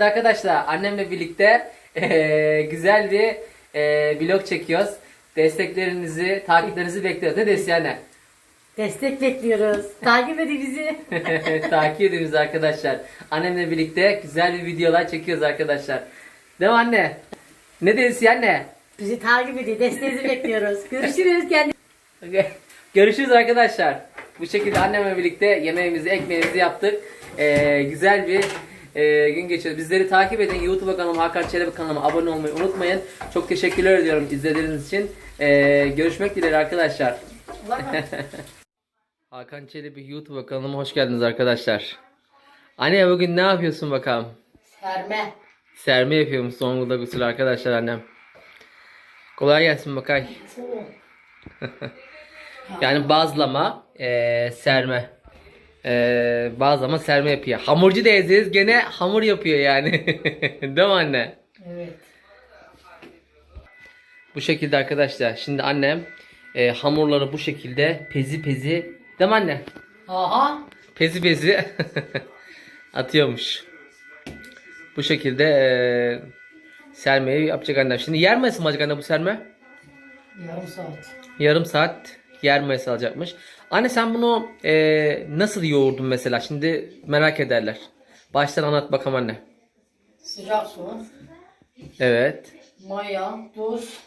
Arkadaşlar annemle birlikte eee, güzel bir eee, vlog çekiyoruz. Desteklerinizi, takiplerinizi bekliyoruz. Ne desin anne? Destek bekliyoruz. Takip edin bizi. Takip ediyoruz arkadaşlar. Annemle birlikte güzel bir videolar çekiyoruz arkadaşlar. Değil mi anne? Ne desin anne? Bizi takip edin. Desteğinizi bekliyoruz. Görüşürüz. Kendinize Görüşürüz arkadaşlar. Bu şekilde annemle birlikte yemeğimizi, ekmeğimizi yaptık. Ee, güzel bir e, gün geçiyoruz. Bizleri takip edin. YouTube kanalıma, Hakan Çelebi kanalıma abone olmayı unutmayın. Çok teşekkürler ediyorum izlediğiniz için. Ee, görüşmek dileğiyle arkadaşlar. Hakan Çelebi YouTube kanalıma hoş geldiniz arkadaşlar. Anne bugün ne yapıyorsun bakalım? Serme. Serme yapıyormuş Zonguldak usulü arkadaşlar annem. Kolay gelsin bakay. Yani bazlama, eee, serme. Eee bazlama serme yapıyor. Hamurcu teyzeyiz gene hamur yapıyor yani. Değil mi anne? Evet. Bu şekilde arkadaşlar. Şimdi annem eee, hamurları bu şekilde pezi pezi. Değil mi anne? Aha. Pezi pezi atıyormuş. Bu şekilde eee sermeyi yapacak annem. Şimdi yer mi ısınacak anne bu serme? Yarım saat. Yarım saat yer mayası alacakmış. Anne sen bunu eee, nasıl yoğurdun mesela? Şimdi merak ederler. Baştan anlat bakalım anne. Sıcak su. Evet. Maya. Tuz.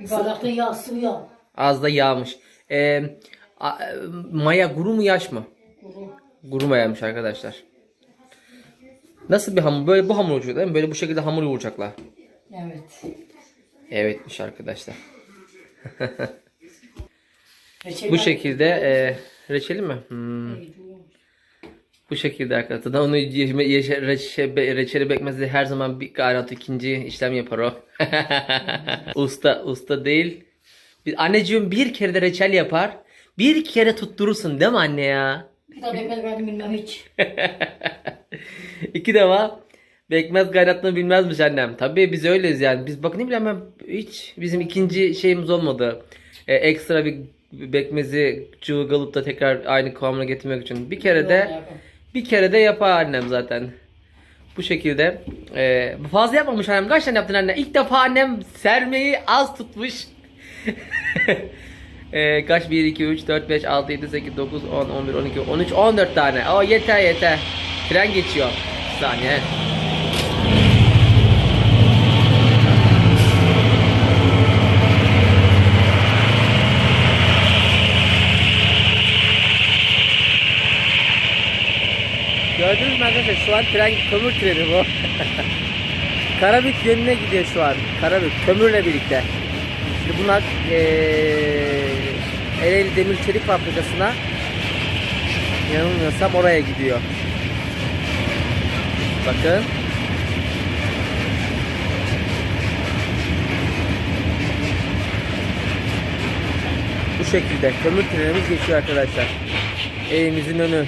Bir bardakta yağ. Sıvı yağ. Az da yağmış. Eee, a- e, maya guru mu yaş mı? Kuru. Guru mayamış arkadaşlar. Nasıl bir hamur? Böyle bu hamur olacak değil mi? Böyle bu şekilde hamur yoğuracaklar. Evet. Evetmiş arkadaşlar. Reçel Bu şekilde eee reçeli mi? Hmm. Bu şekilde arkadaşlar. Da onu yeşme, yeşe, reçe, be- reçeli bekmezde her zaman bir garanti ikinci işlem yapar o. usta usta değil. Bir, anneciğim bir kere de reçel yapar. Bir kere tutturursun değil mi anne ya? Bir daha bekmez bilmem hiç. İki defa bekmez gayretini bilmezmiş annem. Tabii biz öyleyiz yani. Biz bak ne bileyim ben hiç bizim ikinci şeyimiz olmadı. Ee, ekstra bir bekmezi cıvıgalıp da tekrar aynı kıvamına getirmek için. Bir kere de bir kere de yapar annem zaten. Bu şekilde. Ee, fazla yapmamış annem. Kaç tane yaptın anne? İlk defa annem sermeyi az tutmuş. ee, kaç? 1, 2, 3, 4, 5, 6, 7, 8, 9, 10, 11, 12, 13, 14 tane. O yeter yeter. Tren geçiyor. Bir saniye. An tren kömür treni bu. Karabük yönüne gidiyor şu an. Karabük kömürle birlikte. Şimdi bunlar eee Ereğli Demir Çelik Fabrikası'na yanılmıyorsam oraya gidiyor. Bakın. Bu şekilde kömür trenimiz geçiyor arkadaşlar. Evimizin önü.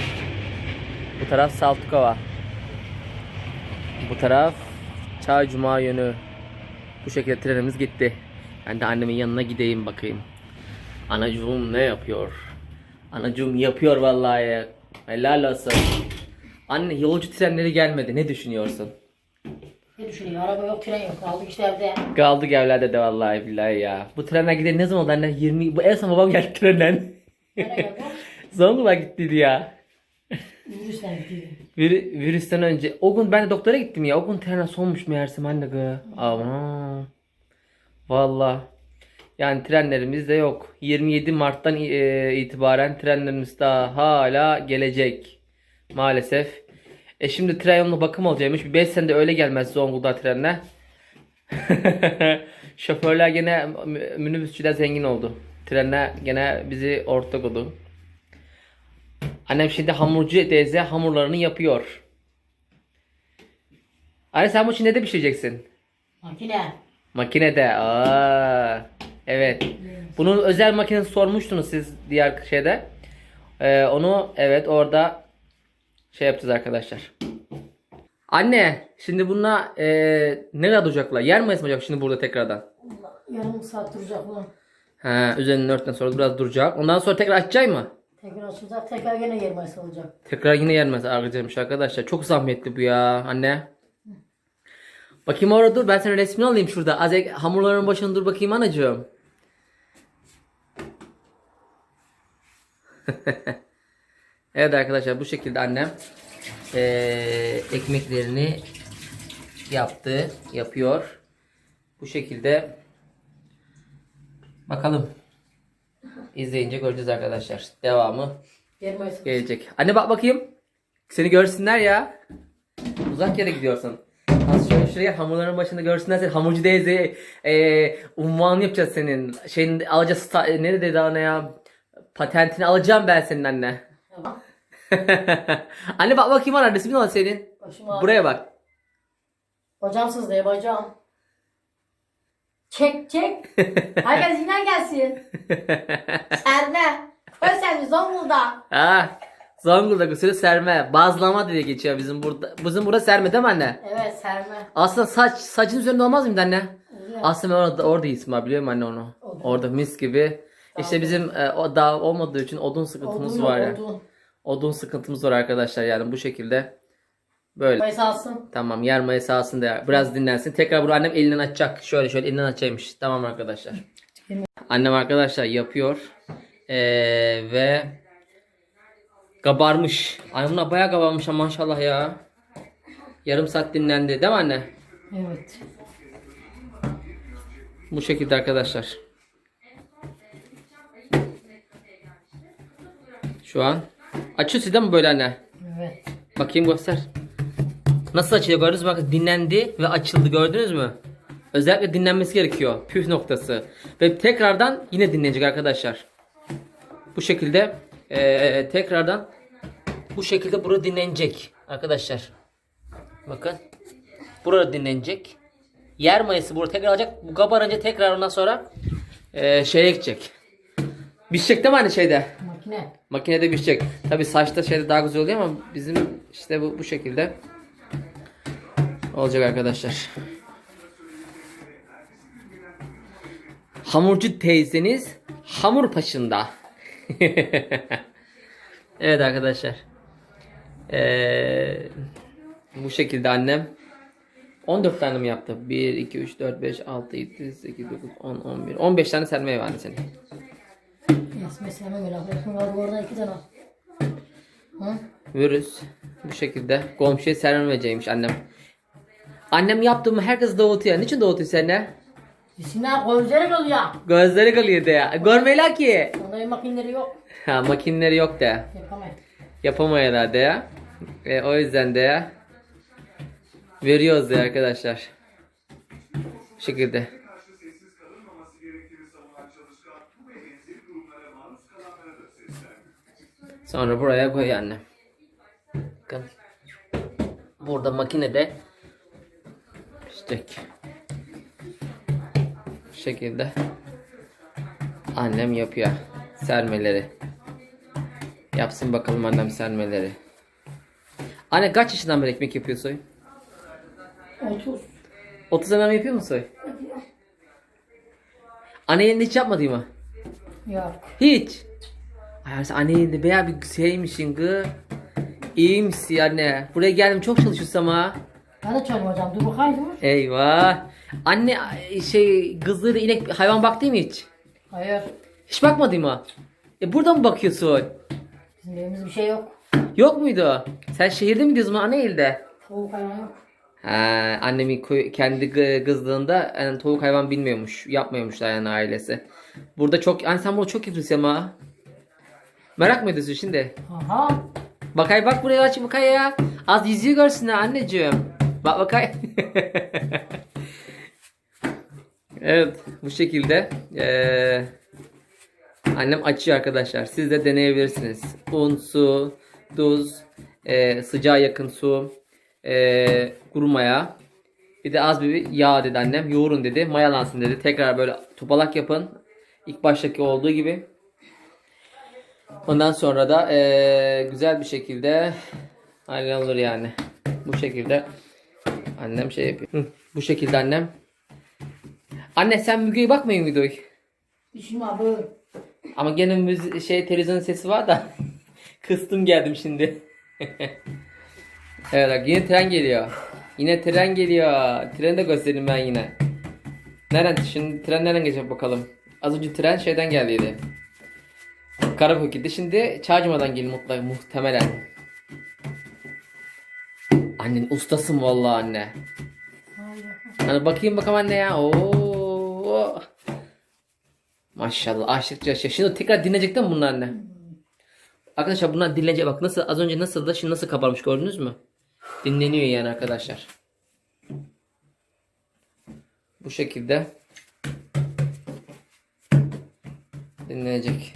Bu taraf Saltukova. Bu taraf Çağ Cuma yönü. Bu şekilde trenimiz gitti. Ben de annemin yanına gideyim bakayım. Anacığım ne yapıyor? Anacığım yapıyor vallahi. Helal olsun. Anne yolcu trenleri gelmedi. Ne düşünüyorsun? Ne düşünüyor? Araba yok, tren yok. Kaldık işte evde. Kaldık evlerde de vallahi billahi ya. Bu trenler gidelim ne zaman oldu anne? 20 bu en son babam geldi trenden. Nereye geldi? Zonguldak gittiydi ya. Virüsten gitti. Vir- virüsten önce. O gün ben de doktora gittim ya. O gün tren sonmuş meğersem anne gı. Aman. Valla. Yani trenlerimiz de yok. 27 Mart'tan e, itibaren trenlerimiz daha hala gelecek. Maalesef. E şimdi tren yoluna bakım olacakmış. Bir 5 senede öyle gelmez Zonguldak trenler. Şoförler gene minibüsçüler zengin oldu. Trenler gene bizi ortak oldu. Annem şimdi hamurcu teyze hamurlarını yapıyor. Anne sen bu şimdi ne pişireceksin? Makine. Makinede. Aa, evet. Bunun özel makinesi sormuştunuz siz diğer şeyde. Ee, onu evet orada şey yapacağız arkadaşlar. Anne şimdi bununla e, ne kadar duracaklar? Yer mı olacak şimdi burada tekrardan? Yarım saat duracak ulan. Ha, üzerini örtten sonra biraz duracak. Ondan sonra tekrar açacak mı? Tekrar açılacak. Tekrar gene yer mayası olacak. Tekrar yine yenmez harcayacakmış arkadaşlar. Çok zahmetli bu ya anne. Bakayım orada dur ben senin resmini alayım şurada. Az hamurların başına dur bakayım anacığım. evet arkadaşlar bu şekilde annem eee, ekmeklerini yaptı, yapıyor. Bu şekilde bakalım. İzleyince göreceğiz arkadaşlar. Devamı gelecek. Anne bak bakayım. Seni görsünler ya. Uzak yere gidiyorsun. Az şöyle şuraya hamurların başında görsünler seni. Hamurcu teyze e, unvanı yapacağız senin. Şeyin alacağız. Ne dedi ana ya? Patentini alacağım ben senin anne. Tamam. anne bak bakayım ana resmin al senin. Başıma Buraya bak. Bacağım sızlıyor bacağım. Çek çek. Herkes yine gelsin. Sen de. Koy sen Zonguldak. Ha. Zonguldak usulü serme. Bazlama diye geçiyor bizim burada. Bizim burada serme değil mi anne? Evet serme. Aslında saç saçın üzerinde olmaz mıydı anne? Oluyor. Aslında ben orada, orada isim var biliyor musun anne onu? Odun. Orada mis gibi. İşte bizim e, o dağ olmadığı için odun sıkıntımız Odun var yani. odun. Odun sıkıntımız var arkadaşlar yani bu şekilde. Böyle. Mayıs alsın. Tamam yer mayası alsın da biraz dinlensin. Tekrar bunu annem elinden açacak. Şöyle şöyle elinden açaymış. Tamam arkadaşlar. Annem arkadaşlar yapıyor. Ee, ve kabarmış. Annem buna bayağı kabarmış ama maşallah ya. Yarım saat dinlendi değil mi anne? Evet. Bu şekilde arkadaşlar. Şu an. Açıyorsun değil mi böyle anne? Evet. Bakayım göster. Nasıl açılıyor gördünüz mü? Bakın dinlendi ve açıldı gördünüz mü? Özellikle dinlenmesi gerekiyor. Püf noktası. Ve tekrardan yine dinlenecek arkadaşlar. Bu şekilde eee, tekrardan bu şekilde burada dinlenecek arkadaşlar. Bakın. Burada dinlenecek. Yer mayası burada tekrar alacak. Bu kabarınca tekrar ondan sonra eee şeye gidecek. Pişecek değil mi hani şeyde? Makine. Makinede pişecek. Tabi saçta şeyde daha güzel oluyor ama bizim işte bu, bu şekilde olacak arkadaşlar. Hamurcu teyzeniz hamur paşında. evet arkadaşlar. Ee, bu şekilde annem 14 tane mi yaptı? 1, 2, 3, 4, 5, 6, 7, 8, 9, 10, 11, 15 tane sermeye vardı senin. Yes, mesela öyle. Bakın var orada iki tane. Hı? Virüs bu şekilde komşuya vereceğimiş annem. Annem yaptığımı herkes dağıtıyor. Niçin dağıtıyor seni? İsimler gözleri oluyor. Gözleri kalıyor de. Görmeyler ki. Onda makineleri yok. Ha makineleri yok de. Yapamayız. Yapamayalar de. E, o yüzden de. Veriyoruz de arkadaşlar. Bu şekilde. Sonra buraya koy annem. Bakın. Burada makinede pişecek. Bu şekilde annem yapıyor sermeleri. Yapsın bakalım annem sermeleri. Anne kaç yaşından beri ekmek yapıyorsun? 30. 30 sene mi yapıyor musun? Anne elinde hiç yapmadı mı? Yok. Hiç. Ay anne elinde bayağı bir şeymişsin kız. İyiymişsin anne. Buraya geldim çok çalışıyorsun ama. Ben de çalışacağım. Dur bakayım. Eyvah. Anne şey kızları inek hayvan baktı mı hiç? Hayır. Hiç bakmadı mı? E burada mı bakıyorsun? Bizim evimizde bir şey yok. Yok muydu? Sen şehirde mi diyorsun anne elde? Tavuk hayvan yok. Ha, annemi koy- kendi kızlığında yani tavuk hayvan bilmiyormuş. Yapmıyormuşlar yani ailesi. Burada çok hani sen bunu çok yapıyorsun ama. Merak mı ediyorsun şimdi? Aha. Bakay bak buraya aç bakay ya. Az yüzüğü görsünler anneciğim. Bak bakay. evet bu şekilde eee, annem açıyor arkadaşlar. Siz de deneyebilirsiniz. Un, su, tuz, eee, sıcağa yakın su, eee kuru maya. Bir de az bir yağ dedi annem. Yoğurun dedi. Mayalansın dedi. Tekrar böyle topalak yapın. İlk baştaki olduğu gibi. Ondan sonra da eee, güzel bir şekilde hallolur yani. Bu şekilde annem şey yapıyor. Hı, bu şekilde annem. Anne sen Müge'ye bakmıyor muydun? Düşünme abi. Ama gene müzi- şey televizyon sesi var da kıstım geldim şimdi. evet bak yine tren geliyor. Yine tren geliyor. Treni de göstereyim ben yine. Nereden? Şimdi tren nereden geçecek bakalım. Az önce tren şeyden geldiydi. Karabük gitti. Şimdi Çağcıma'dan geliyor mutlaka muhtemelen. Annen ustasın vallahi anne. Hani bakayım bakalım anne ya. Oo. Maşallah açtıkça şey. Şimdi tekrar dinleyecek değil mi bunlar anne? Arkadaşlar bunlar dinlenecek. Bak nasıl az önce nasıl da şimdi nasıl kabarmış gördünüz mü? Dinleniyor yani arkadaşlar. Bu şekilde dinlenecek.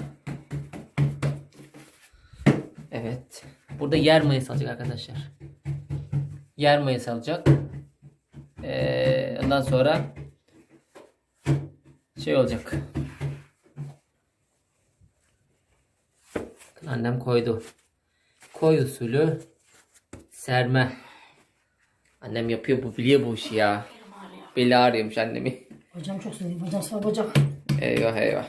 Evet. Burada yer mayası alacak arkadaşlar. Yer mayası alacak. Ee, ondan sonra şey olacak. Annem koydu. Koy usulü serme. Annem yapıyor bu biliyor bu işi ya. Beli ağrıyormuş annemi. Hocam çok seviyorum. Hocam sağ bacak. Eyvah eyvah.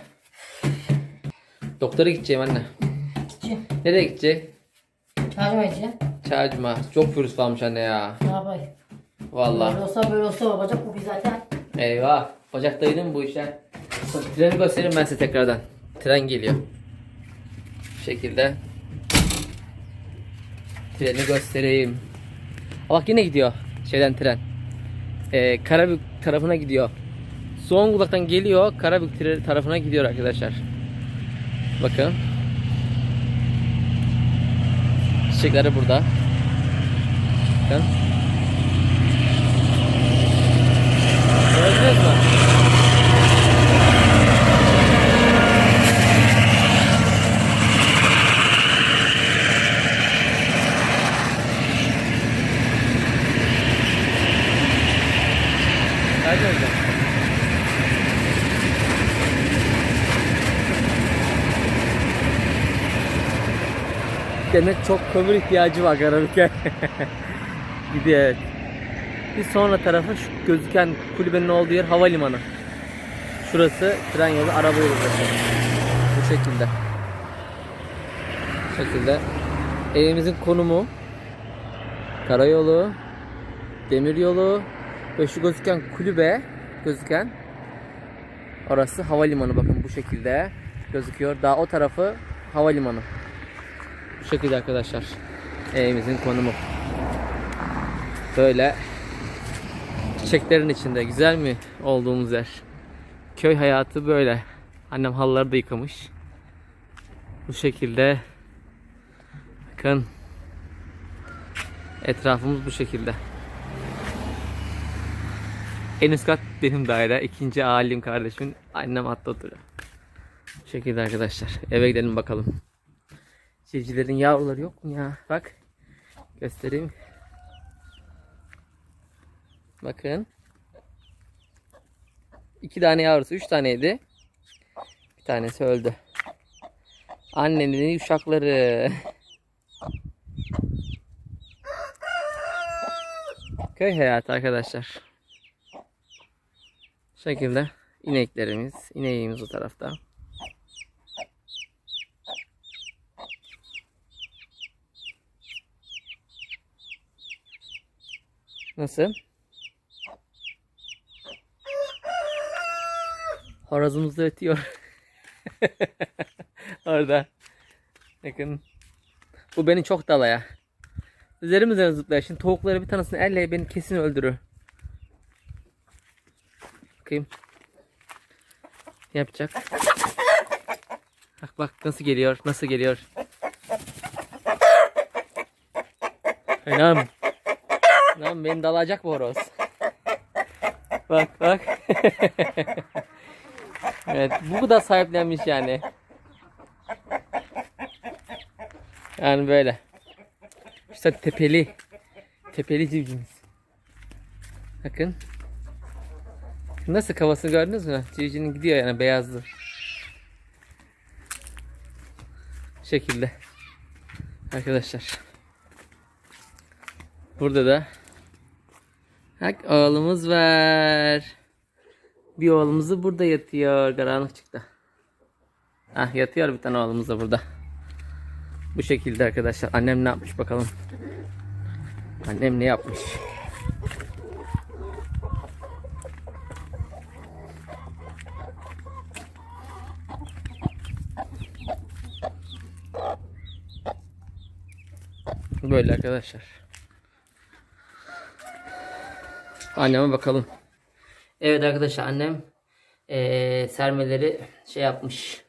Doktora gideceğim anne. Gideceğim. Nereye gidecek? Çağırma Çağırma. Çok virüs varmış anne ya. Ne yapayım? Vallahi. Böyle olsa böyle olsa bacak bu bir zaten. Eyvah. Bacaktaydı mı bu işler? Treni göstereyim ben size tekrardan. Tren geliyor. Bu şekilde. Treni göstereyim. Bak yine gidiyor. Şeyden tren. Ee, Karabük tarafına gidiyor. Zonguldak'tan geliyor. Karabük tarafına gidiyor arkadaşlar. Bakın. Çiçekleri burada. Bakın. Gördünüz mü? Hadi hocam. Demek çok kömür ihtiyacı var Karabük'e. Gidiyor. Bir sonra tarafı şu gözüken kulübenin olduğu yer havalimanı. Şurası tren yolu, araba yolu. Bu şekilde. Bu şekilde. Evimizin konumu karayolu, demir yolu ve şu gözüken kulübe gözüken orası havalimanı bakın bu şekilde gözüküyor. Daha o tarafı havalimanı. Bu şekilde arkadaşlar. Evimizin konumu. Böyle çiçeklerin içinde güzel mi olduğumuz yer. Köy hayatı böyle. Annem halıları da yıkamış. Bu şekilde bakın etrafımız bu şekilde. En üst kat benim daire. ikinci alim kardeşimin. Annem hatta oturuyor. Bu şekilde arkadaşlar. Eve gidelim bakalım. Civcivlerin yavruları yok mu ya? Bak. Göstereyim. Bakın. İki tane yavrusu, üç taneydi. Bir tanesi öldü. Annenin uşakları. Köy hayatı arkadaşlar. Bu şekilde ineklerimiz, ineğimiz o tarafta. Nasıl? Horozumuz da ötüyor. Orada. Bakın. Bu beni çok dalaya. Üzerim üzerine zıplıyor. Şimdi tavukları bir tanesini elle beni kesin öldürür. Bakayım. Yapacak? Bak bak nasıl geliyor. Nasıl geliyor. Anam. Lan beni dalacak bu horoz. Bak bak. evet bu da sahiplenmiş yani. Yani böyle. İşte tepeli. Tepeli civcimiz. Bakın. Nasıl kafasını gördünüz mü? Civcinin gidiyor yani beyazlı. Bu şekilde. Arkadaşlar. Burada da Bak oğlumuz var. Bir oğlumuz da burada yatıyor. Karanlık çıktı. Ah yatıyor bir tane oğlumuz da burada. Bu şekilde arkadaşlar. Annem ne yapmış bakalım. Annem ne yapmış? Böyle arkadaşlar. Anneme bakalım. Evet arkadaşlar annem eee, sermeleri şey yapmış.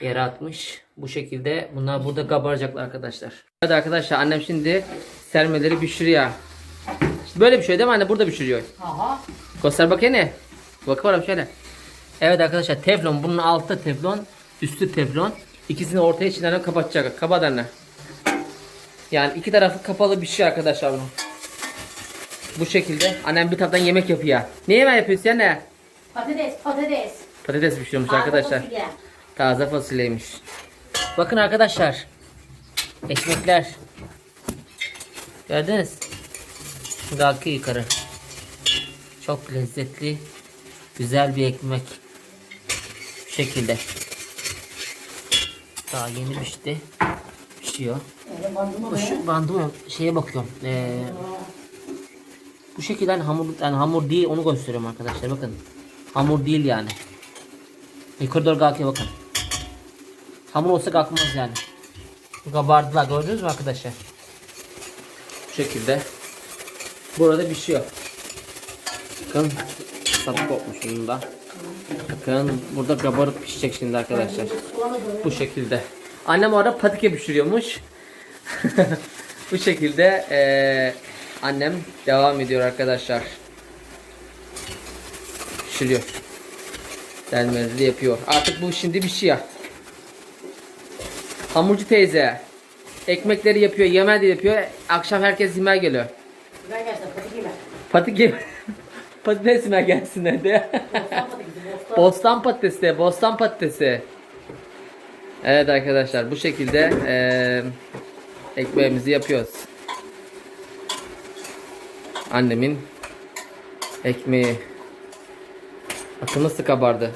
Yere atmış. Bu şekilde bunlar burada kabaracaklar arkadaşlar. Evet arkadaşlar annem şimdi sermeleri pişiriyor. İşte böyle bir şey değil mi anne? Burada pişiriyor. Aha. Göster bakayım ne? Bakalım şöyle. Evet arkadaşlar teflon. Bunun altı teflon. Üstü teflon. İkisini ortaya içinden kapatacak. Kapat anne. Yani iki tarafı kapalı bir şey arkadaşlar bunun. Bu şekilde. Annem bir taraftan yemek yapıyor. Ne yemek yapıyorsun anne? Patates, patates. Patates pişiriyormuş Taze arkadaşlar. fasulye. Taze fasulyeymiş. Bakın arkadaşlar. Ekmekler. Gördünüz? Kalkıyor yukarı. Çok lezzetli. Güzel bir ekmek. Bu şekilde. Daha yeni pişti. Pişiyor. Bandıma şu bandı şeye bakıyorum. Ee, bu şekilde hani hamur yani hamur değil onu gösteriyorum arkadaşlar bakın. Hamur değil yani. Yukarı doğru kalkıyor bakın. Hamur olsa kalkmaz yani. Kabardılar gördünüz mü arkadaşlar? Bu şekilde. Burada pişiyor. Bakın sapı kopmuş bunun. Bakın burada kabarıp pişecek şimdi arkadaşlar. Bu şekilde. Annem orada patike pişiriyormuş. Bu şekilde eee, annem devam ediyor arkadaşlar. Pişiriyor. Delmeleri yapıyor. Artık bu şimdi bir şey ya. Hamurcu teyze. Ekmekleri yapıyor, yemeği de yapıyor. Akşam herkes yemeğe geliyor. Ben gelsin patates ben. Patike patates yemeğe gelsin hadi. Bostan patatesi, bostan. Patatesi. Evet arkadaşlar bu şekilde eee, ekmeğimizi yapıyoruz. Annemin ekmeği. Bakın nasıl kabardı.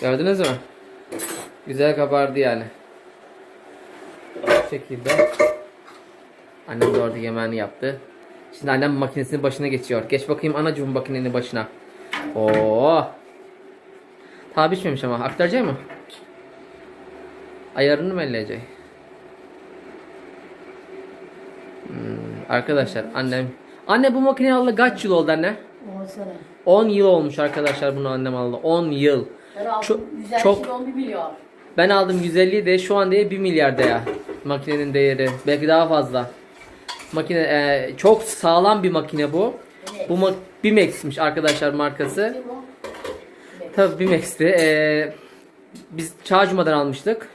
Gördünüz mü? Güzel kabardı yani. Bu şekilde. Annem de orada yemeğini yaptı. Şimdi annem makinesinin başına geçiyor. Geç bakayım anacığım makinenin başına. Oo. Daha pişmemiş ama. Aktaracak mı? Ayarını mı elleyecek? Hmm, arkadaşlar annem. Anne bu makineyi aldı kaç yıl oldu anne? O sene. 10 yıl olmuş arkadaşlar bunu annem aldı. 10 yıl. Ben aldım. Çok- çok- milyar. Ben aldım 150 de şu an değeri 1 milyar ya. Makinenin değeri. Belki daha fazla. Makine e, çok sağlam bir makine bu. Evet. Bu ma- Bimex'miş arkadaşlar markası. O? Tabii Bimex'ti. Ee, biz Çağcuma'dan almıştık.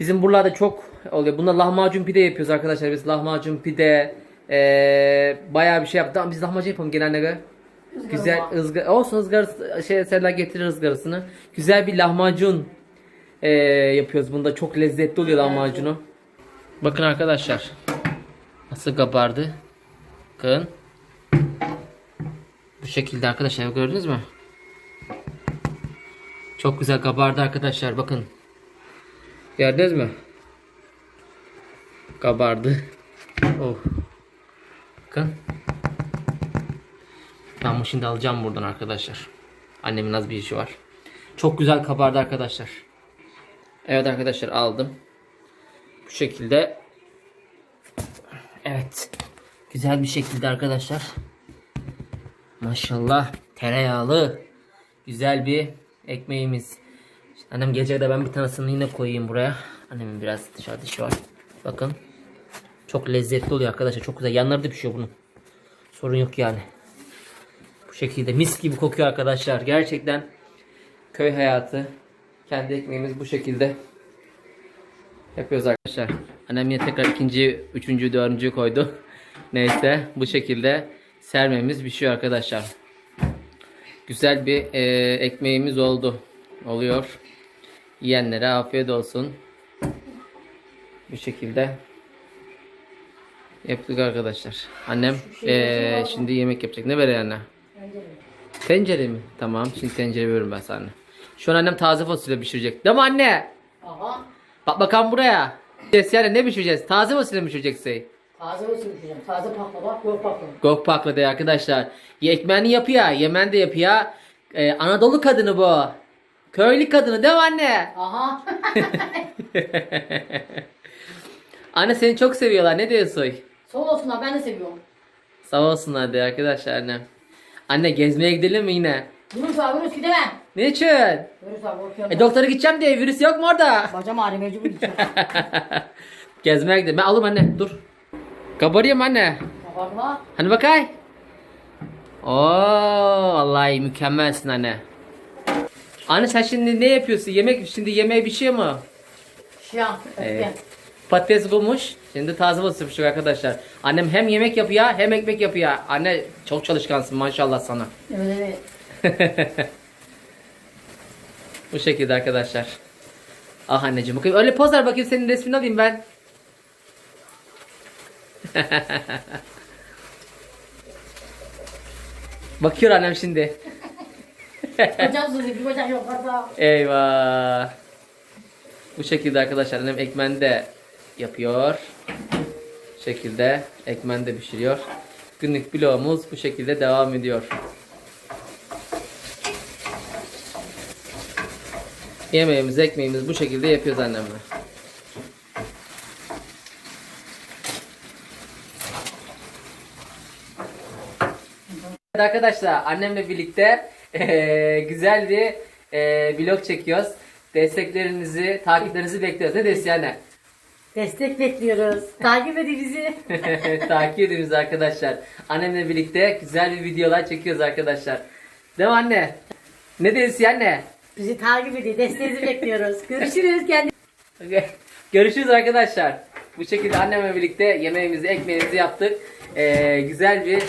Bizim buralarda çok oluyor. Bunda lahmacun pide yapıyoruz arkadaşlar. Biz lahmacun pide ee, bayağı bir şey yaptık. Ama biz lahmacun yapalım genelde. Izgara Güzel ızgara olsun ızgarası şey Serdar getirir ızgarasını. Güzel bir lahmacun ee, yapıyoruz. Bunda çok lezzetli oluyor lahmacunu. Bakın arkadaşlar. Nasıl kabardı. Bakın. Bu şekilde arkadaşlar gördünüz mü? Çok güzel kabardı arkadaşlar bakın. Gördünüz mü? Kabardı. Oh. Bakın. Ben bunu şimdi alacağım buradan arkadaşlar. Annemin az bir işi var. Çok güzel kabardı arkadaşlar. Evet arkadaşlar aldım. Bu şekilde. Evet. Güzel bir şekilde arkadaşlar. Maşallah tereyağlı güzel bir ekmeğimiz. Annem gece de ben bir tanesini yine koyayım buraya. Annemin biraz dışarıda işi var. Bakın. Çok lezzetli oluyor arkadaşlar. Çok güzel. Yanları da pişiyor bunun. Sorun yok yani. Bu şekilde mis gibi kokuyor arkadaşlar. Gerçekten köy hayatı. Kendi ekmeğimiz bu şekilde yapıyoruz arkadaşlar. Annem yine tekrar ikinci, üçüncü, dördüncü koydu. Neyse bu şekilde sermemiz pişiyor arkadaşlar. Güzel bir e, ekmeğimiz oldu. Oluyor. Yiyenlere afiyet olsun. Bu şekilde yaptık arkadaşlar. Annem e, şimdi yemek yapacak. Ne ver anne? De. Tencere mi? Tamam. Şimdi tencere veriyorum ben sana. Şu an annem taze fasulye pişirecek. Değil mi anne? Aha. Bak bakalım buraya. Yani ne pişireceğiz? Taze fasulye mi pişireceksin? Taze olsun pişireceğim. Taze baklava, yok baklava. Gokpaklı da arkadaşlar. Ye- Ekmeğini yapıyor, yemen de yapıyor. Ee, Anadolu kadını bu. Köylü kadını değil mi anne? Aha. anne seni çok seviyorlar. Ne diyorsun? Sol olsunlar ben de seviyorum. Sağ olsunlar de arkadaşlar annem. Anne gezmeye gidelim mi yine? Virüs var virüs gidemem. Niçin? Virüs var korkuyorum. E doktora gideceğim diye virüs yok mu orada? Bacağım ağrıyor mecbur gideceğim. Gezmeye gidelim. Ben alırım anne. Dur. Kabarıyorum anne. Bakma. Hani bakay. Oo, vallahi mükemmelsin anne. Anne sen şimdi ne yapıyorsun? Yemek şimdi yemeğe bir şey mi? Şu an. Evet. Patates bulmuş. Şimdi taze pişiriyor arkadaşlar. Annem hem yemek yapıyor hem ekmek yapıyor. Anne çok çalışkansın maşallah sana. Evet evet. Bu şekilde arkadaşlar. Ah anneciğim bakayım. Öyle poz ver bakayım senin resmini alayım ben. Bakıyor annem şimdi. Yok. Eyvah. Bu şekilde arkadaşlar annem ekmeğini de yapıyor. Bu şekilde ekmeğini de pişiriyor. Günlük vlogumuz bu şekilde devam ediyor. Yemeğimiz, ekmeğimiz bu şekilde yapıyoruz annemle. Evet arkadaşlar annemle birlikte eee, güzel bir eee, vlog çekiyoruz. Desteklerinizi, takiplerinizi bekliyoruz. Ne diyorsun anne? Destek bekliyoruz. Takip edin bizi. Takip ediyoruz arkadaşlar. Annemle birlikte güzel bir videolar çekiyoruz arkadaşlar. Değil mi anne? Ne diyorsun anne? Bizi takip edin. Desteğinizi bekliyoruz. Görüşürüz. Kendinize Görüşürüz arkadaşlar. Bu şekilde annemle birlikte yemeğimizi, ekmeğimizi yaptık. Ee, güzel bir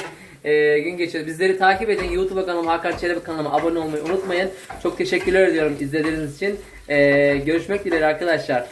e, gün geçiyoruz. Bizleri takip edin. YouTube kanalıma, Hakan Çelebi kanalıma abone olmayı unutmayın. Çok teşekkürler ediyorum izlediğiniz için. Ee, görüşmek dileğiyle arkadaşlar.